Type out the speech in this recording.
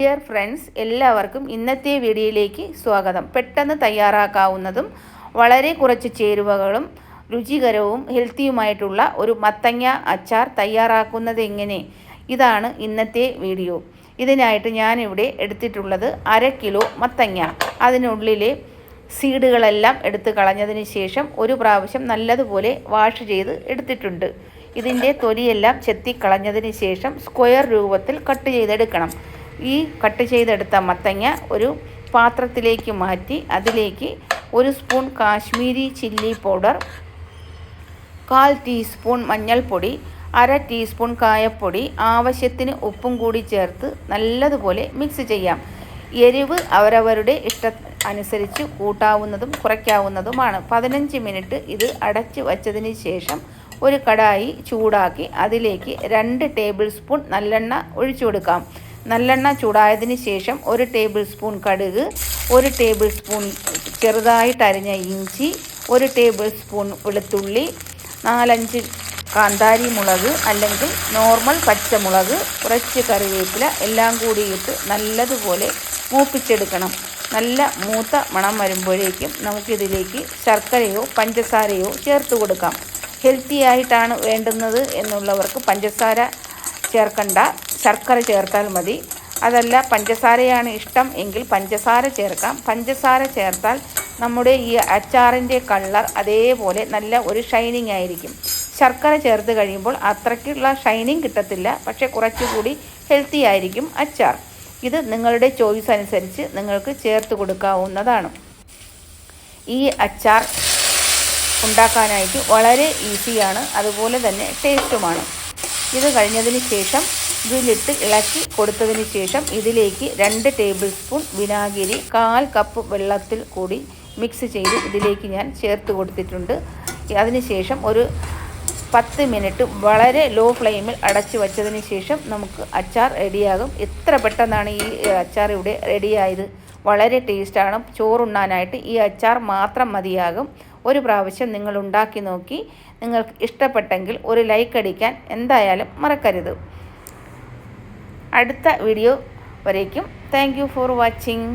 Dear friends എല്ലാവർക്കും ഇന്നത്തെ വീഡിയോയിലേക്ക് സ്വാഗതം. പെട്ടെന്ന് തയ്യാറാക്കാവുന്നതും വളരെ കുറച്ച് ചേരുവകളും രുചികരവും ഹെൽത്തിയുമായിട്ടുള്ള ഒരു മത്തങ്ങ അച്ചാർ തയ്യാറാക്കുന്നത് എങ്ങനെ? ഇതാണ് ഇന്നത്തെ വീഡിയോ. ഇതിനായിട്ട് ഞാനിവിടെ എടുത്തിട്ടുള്ളത് അര കിലോ മത്തങ്ങ. അതിനുള്ളിലെ സീഡുകളെല്ലാം എടുത്ത് കളഞ്ഞതിന് ശേഷം ഒരു പ്രാവശ്യം നല്ലതുപോലെ വാഷ് ചെയ്ത് എടുത്തിട്ടുണ്ട്. ഇതിന്റെ തൊലിയെല്ലാം ചെത്തിക്കളഞ്ഞതിന് ശേഷം സ്ക്വയർ രൂപത്തിൽ കട്ട് ചെയ്തെടുക്കണം. ഈ കട്ട് ചെയ്തെടുത്ത മത്തങ്ങ ഒരു പാത്രത്തിലേക്ക് മാറ്റി അതിലേക്ക് ഒരു സ്പൂൺ കാശ്മീരി ചില്ലി പൗഡർ കാൽ ടീസ്പൂൺ മഞ്ഞൾപ്പൊടി അര ടീസ്പൂൺ കായപ്പൊടി ആവശ്യത്തിന് ഉപ്പും കൂടി ചേർത്ത് നല്ലതുപോലെ മിക്സ് ചെയ്യാം. എരിവ് അവരവരുടെ ഇഷ്ട അനുസരിച്ച് കൂട്ടാവുന്നതും കുറയ്ക്കാവുന്നതുമാണ്. പതിനഞ്ച് മിനിറ്റ് ഇത് അടച്ച് വച്ചതിന് ശേഷം ഒരു കടായി ചൂടാക്കി അതിലേക്ക് രണ്ട് ടേബിൾ സ്പൂൺ നല്ലെണ്ണ ഒഴിച്ചു കൊടുക്കാം. നല്ലെണ്ണ ചൂടായതിന് ശേഷം ഒരു ടേബിൾ സ്പൂൺ കടുക് ഒരു ടേബിൾ സ്പൂൺ ചെറുതായിട്ട് അരിഞ്ഞ ഇഞ്ചി ഒരു ടേബിൾ സ്പൂൺ വെളുത്തുള്ളി നാലഞ്ച് കാന്താരി മുളക് അല്ലെങ്കിൽ നോർമൽ പച്ചമുളക് കുറച്ച് കറിവേപ്പില എല്ലാം കൂടി ഇട്ട് നല്ലതുപോലെ മൂപ്പിച്ചെടുക്കണം. നല്ല മൂത്ത മണം വരുമ്പോഴേക്കും നമുക്കിതിലേക്ക് ശർക്കരയോ പഞ്ചസാരയോ ചേർത്ത് കൊടുക്കാം. ഹെൽത്തി ആയിട്ടാണ് വേണ്ടുന്നത് എന്നുള്ളവർക്ക് പഞ്ചസാര ചേർക്കണ്ട. ശർക്കര ചേർത്താൽ മതി. അതല്ല പഞ്ചസാരയാണ് ഇഷ്ടം എങ്കിൽ പഞ്ചസാര ചേർക്കാം. പഞ്ചസാര ചേർത്താൽ നമ്മുടെ ഈ അച്ചാറിന്റെ കളർ അതേപോലെ നല്ല ഒരു ഷൈനിങ് ആയിരിക്കും. ശർക്കര ചേർത്ത് കഴിയുമ്പോൾ അത്രയ്ക്കുള്ള ഷൈനിങ് കിട്ടത്തില്ല. പക്ഷേ കുറച്ചുകൂടി ഹെൽത്തി ആയിരിക്കും അച്ചാർ. ഇത് നിങ്ങളുടെ ചോയ്സ് അനുസരിച്ച് നിങ്ങൾക്ക് ചേർത്ത് കൊടുക്കാവുന്നതാണ്. ഈ അച്ചാർ ഉണ്ടാക്കാനായിട്ട് വളരെ ഈസിയാണ് അതുപോലെ തന്നെ ടേസ്റ്റുമാണ് ഇത് കഴിഞ്ഞതിന് ശേഷം ഇതിലിട്ട് ഇളക്കി കൊടുത്തതിന് ശേഷം ഇതിലേക്ക് രണ്ട് ടേബിൾ സ്പൂൺ വിനാഗിരി കാൽ കപ്പ് വെള്ളത്തിൽ കൂടി മിക്സ് ചെയ്ത് ഇതിലേക്ക് ഞാൻ ചേർത്ത് കൊടുത്തിട്ടുണ്ട്. അതിനുശേഷം ഒരു പത്ത് മിനിറ്റ് വളരെ ലോ ഫ്ലെയിമിൽ അടച്ചു വച്ചതിന് ശേഷം നമുക്ക് അച്ചാർ റെഡിയാകും. എത്ര പെട്ടെന്നാണ് ഈ അച്ചാർ ഇവിടെ റെഡിയായത്? വളരെ ടേസ്റ്റാണ് ചോറുണ്ണാനായിട്ട് ഈ അച്ചാർ മാത്രം മതിയാകും. ഒരു പ്രാവശ്യം നിങ്ങൾ ഉണ്ടാക്കി നോക്കി നിങ്ങൾക്ക് ഇഷ്ടപ്പെട്ടെങ്കിൽ ഒരു ലൈക്ക് അടിക്കാൻ എന്തായാലും മറക്കരുത്. അടുത്ത വീഡിയോ വരേക്കും. Thank for watching